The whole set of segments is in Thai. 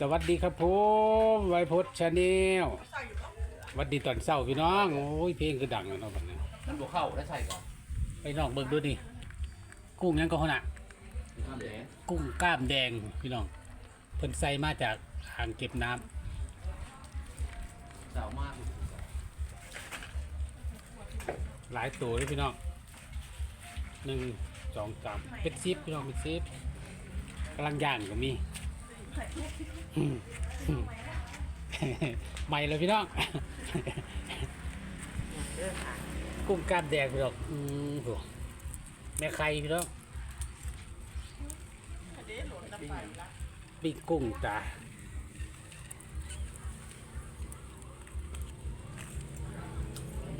สวัสดีครับผมไวพจน์ชาแนลสวัสดีตอนเช้าพี่น้องโอ้ยเพลงคือดังเลยเนาะบัดนี้มันบวเข้าได้ใส่ก่อนไปน้องเบิ่งดูนี่กุ้งยังก็ขนาดน้ำแดงกุ้งกล้ามแดงพี่น้องเพิ่นใส่มาจากอ่างเก็บน้ำสาวมากหลายตัวเลยพี่น้องหนึ่งสองสามเป็นซิปพี่น้องเป็นซิปกำลังย่างก็มี ใหม่เลยพี่น้องกุ้งกล้ามแดงพี่น้องอืมโหแม่ไข่พี่น้องปิ้งกุ้งจ้า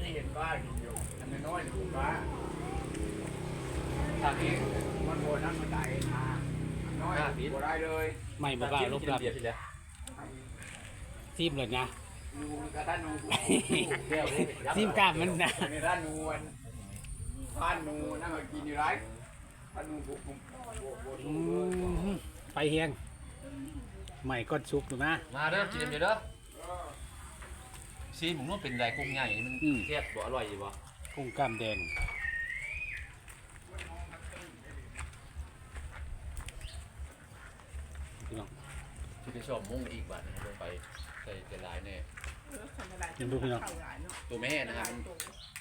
นี่เห็นบ้ากินอยู่อันน้อยๆถูกบ้าทางนี้มันโบนั่นมันได้มา น้อยบ่ได้เลยใหม่บ้าๆลบลับเบียร์ทีเดียวซิมเลยนะนูกระด้านนูแก้วนี่ซิมกล้ามมันนะในด้านนูอันบ้านนูนั่งกินอยู่ไรบ้านนูบุกบุกอืมไปเฮียงใหม่ก้อนซุปดูนะมาเด้อกินเดี๋ยวเด้อซีหมูนุ่มเป็นไรกุ้งใหญ่มันแซ่บบ่อร่อยอยู่บ่กุ้งกล้ามแดงพี่น้อง ที่ได้ชอบมุ้งอีกบาทนึงลงไปใส่ใจลายแน่ยังดูพี่น้องตัวแม่นะครับ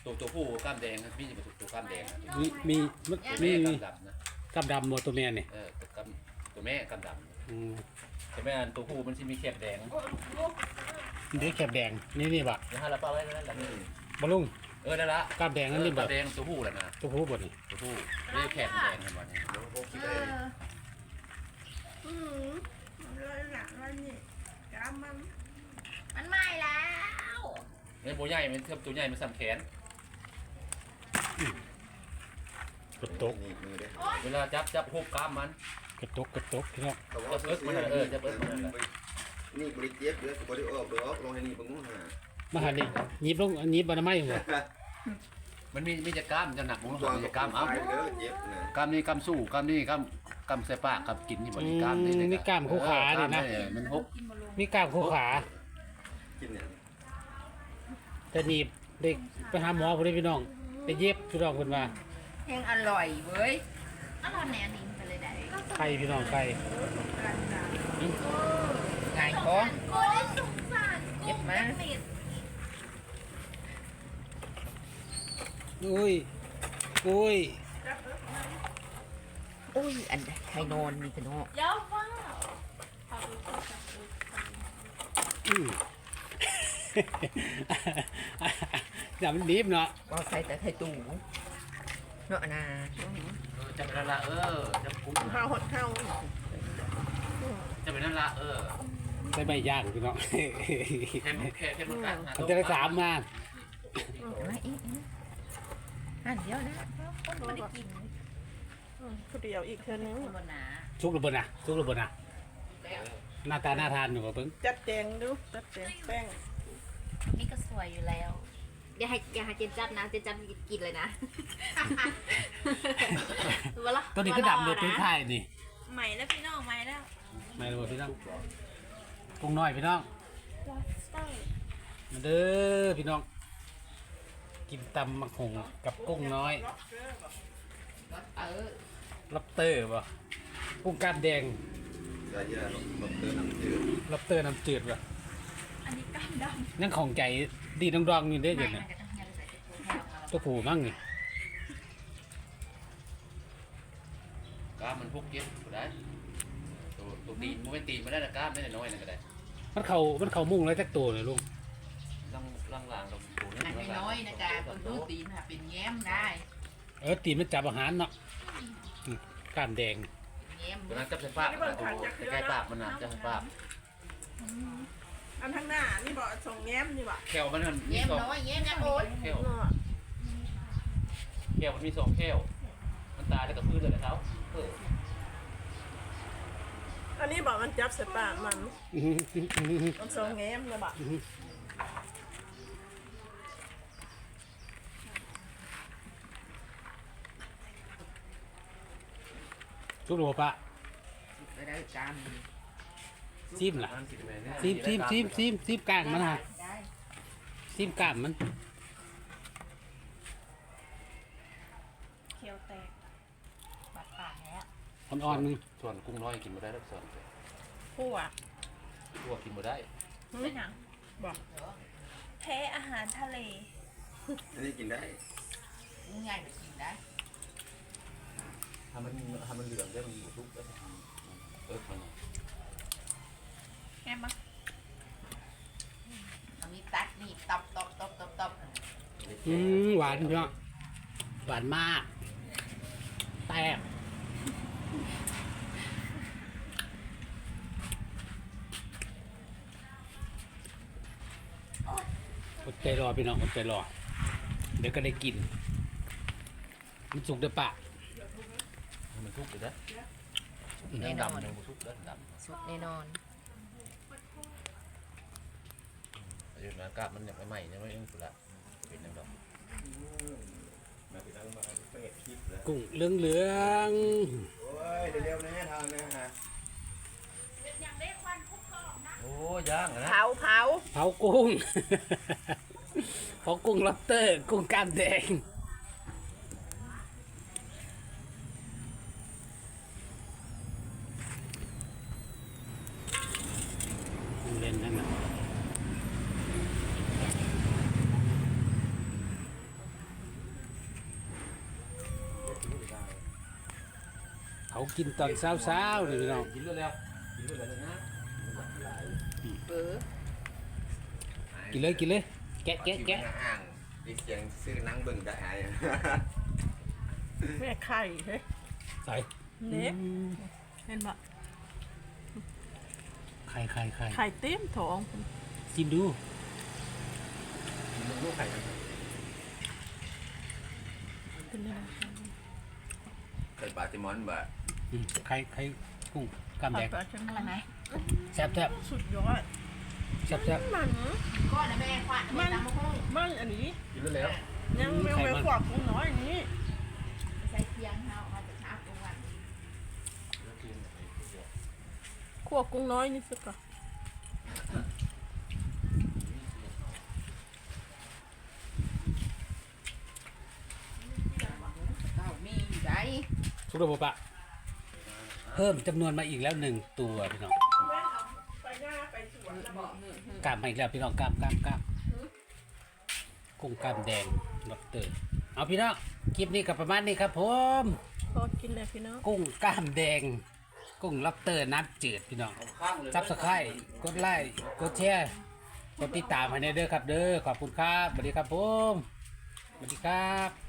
ตัวตัวผู้กล้ามแดงครับพี่จะเป็นตัวกล้ามแดงมีมีมีตัวมีแม่มีกล้ามดำนะกล้ามดำหมดตัวแม่เนี่ยเออตัวกล้ามตัวแม่กล้ามดอืมำแต่แม่ตัวผู้มันจะมีแคบแดงเด็กแคบแดงนี่นี่บะเดี๋ยวให้เราเป้าไว้นั่นแหละบะลุงเออนั่นละกล้ามแดงนั่นนี่กบะล้ามแดงตัวผู้แหละนะตัวผู้บดนี่ตัวผู้นี่แคบแดงเห็นบ่เนี่ยอืมเลย หนักเลยนี่กามัน มันไหม้แล้วเนี่ยตัวใหญ่มันเทียบตัวใหญ่มันสั่นแขน กระตกเวลาจับจับหุบกล้ามมันกระตกกระตกพี่น้องจะเอิ้นมันน่ะเออจะเอิ้นมันนั่นแหละนี่บริเจ็บเลยบริออกดอกลองให้นี่ปังงูหามาหาดิหยิบลงหยิบบานาไม้หัว มันมีมีจะกล้ามจะหนักมั้งตัวมีจะกล้ามเอ้าเด้อเจ็บนะกล้ามนี่กล้ามสู้กล้ามนี่กล้ามกล้ามใส่ปากกล้ามกินนี่บ่อืนี่กล้ามนี่มมีกล้ามคู่ขาดินะเออมันหุบมีกล้ามคู่ขากินเนี่ยแต่หนีบเด็กไปหาหมอพุ่นเด้อพี่น้องไปเย็บพี่น้องคนว่าแห้งอร่อยเว้ยอร่อยแนวนี้มันไปเลยได้ไข่พี่น้องไข่ไงก้อนโอ้ยสงสารเก็บมา อุ้ยอุ้ยอุ้ย อันใครนอนมีแต่นอกเยอะมากอืมอย่ามันดีบเนาะว่าใส่แต่ไข่ตู่เนาะนะเออจะเป็นนั่นละเออจะปุ๊บข้าวหดข้าวจะเป็นนั่นละเออใส่ใบย่างพี่น้องแค่แค่แค่มันกัดนะมันจะได้สามมา มาอีกอันเดียวนะคนไม่ได้กินผู้เดียวอีกเท่านึงคนบนหนาชุกหรือบนอะชุกหรือบนอะหน้าตาน่าทานอยู่กับเพิ่งจัดแจงดูจัดแจงแป้งนี่ก็สวยอยู่แล้วอย่าให้อย่าให้เจนจับนะเจนจับกินเลยนะเวลาตัวนี้ก็ดำเลยตัวไข่นี่ใหม่แล้วพี่น้องใหม่แล้วไม่รู้พี่น้องกุ้งน้อยพี่น้องลอสเตอร์มาเด้อพี่น้อง กินตำมักหงกับกุ้งน้อยเออลับเตอร์ป่ะกุ้งกล้ามแดงได้ยาลองเติมน้ำจืดลับเตอร์น้ำจืดป่ะอันนี้กล้ามดยังของใจดีดองๆอยู่ได้อไม่เดี๋ยวมันี้นก็ต้องให้เราใส่ตัวแห้งตัวผูมั่งนี่กล้ามมันพุกเก็บได้ตัวตัวตีนมันเป็นตีนมันได้นะกล้ามไม่ได้น้อยนะก็ได้มันเข่ามันเข่ามุ่งแล้วจักตัวเลยลุงล่างล่างล่าง ตรงตัวอันน้อยๆนะจ๊ะคนดูตีนค่ะเป็นแง้มได้เออตีนมันจับอาหารเนาะอืมกล้ามแดงแง้มตัวนั้นจับใส่ปากนะตัวใกล้ปากมันนะจับใส่ปากำอันข้างหน้านี่บอกส่งแง้มนี่บอกแก้วมันมันมีแง้มสองน้อยแง้มนะโอ๊ยแก้วแก้วมันมีสองแก้วมันตายแล้วก็พื้นเลยนะเขาเอออันนี้บอกมันจับใส่ปากมันอื้อหืออื้อหืออื้อหือมันส่งแง้มเลยบอกชุกหรื อเปล่าปะไปได้จานซิมล่ะอันสิแม่เนี่ยซิมซิมซิมซิมซิมกลางมันฮะได้ซิมกลางมันเขียวแตกบาดปากแล้วอ่อนๆนึงส่วนกุ้งน้อยกินบ่ได้แล้วส่วนผัวพวกกินบ่ได้ไม่หนังบอกแพ้อาหารทะเลอันนี้กินได้ง่ายไปกินได้ ถ้ามันถ้ามันเหลืองได้มันอยู่ทุกแล้วเออมันแง่ปะเอามีตัดนี่ตบตบตบตบตบอืมหวานพี่น้องหวานมาก แต้มอดใจรอพี่น้องอดใจรอ เดี๋ยวก็ได้กิน มันสุกเด้อปะ มันทุกเลยนะน้ำดำมันทุกแล้วดำสุดแน่นอน อายุนากาบมันอยากใหม่ๆเนี่ยไม่ต้องสุละเป็นน้ำดำมาไปตั้งมาเป็ดคลิปแล้วกุ้งเหลืองเหลืองโอ้ยเร็วๆนะทางนะฮะโอ้ย่างนะเผาเผาๆเผากุ้ง เผากุ้งล็อบสเตอร์ กุ้งกล้ามแดง เล่นนั่นนะ เขากินตอนเช้าๆนี่พี่น้องกินแล้วกินแล้วนะเออกินเลยกินเลยแกะแกะแกะอ่างดิเสียงซื้อนังเบิ่งได้ไอ้แม่ไข่เฮ้ยใส่เน็บอืมเห็นปะไข่ไข่ไข่ไข่เต็มท้องจิ้มดูลูกไข่เป็นยังไงใส่ปลาติมอนบ่ อืมไข่ไข่กุ้งกล้ามแดงปลาจังอะไรไหมแซ่บแซ่บสุดยอดแซ่บแซ่บมันก้อนนะแม่ขวานมันตำมะฮุ่งมันอันนี้กินแล้วยังแมวแมวกว่ากุ้งน้อยอันนี้ใส่เคียงเฮามาจากชาบตรงวันขั่วกุ้งน้อยนี่สุดก่อนเก้ามีอยู่ได้ทุกระบบปะ เพิ่มจำนวนมาอีกแล้วหนึ่งตัวพี่น้องไปหน้าไปสวนกล้ามมาอีกแล้วพี่น้องกล้ามกล้ามกล้ามกุ้งกล้ามแดงล็อบสเตอร์เอาพี่น้องคลิปนี้กับประมาณนี้ครับผมพอกินเลยพี่น้องกุ้งกล้ามแดง กุ้งล็อบสเตอร์น้ำจืดพี่น้องข้างเลยซับสไครต์กดไลค์กดแชร์กดติดตามให้ในเด้อครับเด้อขอบคุณครับสวัสดีครับผมสวัสดีครับ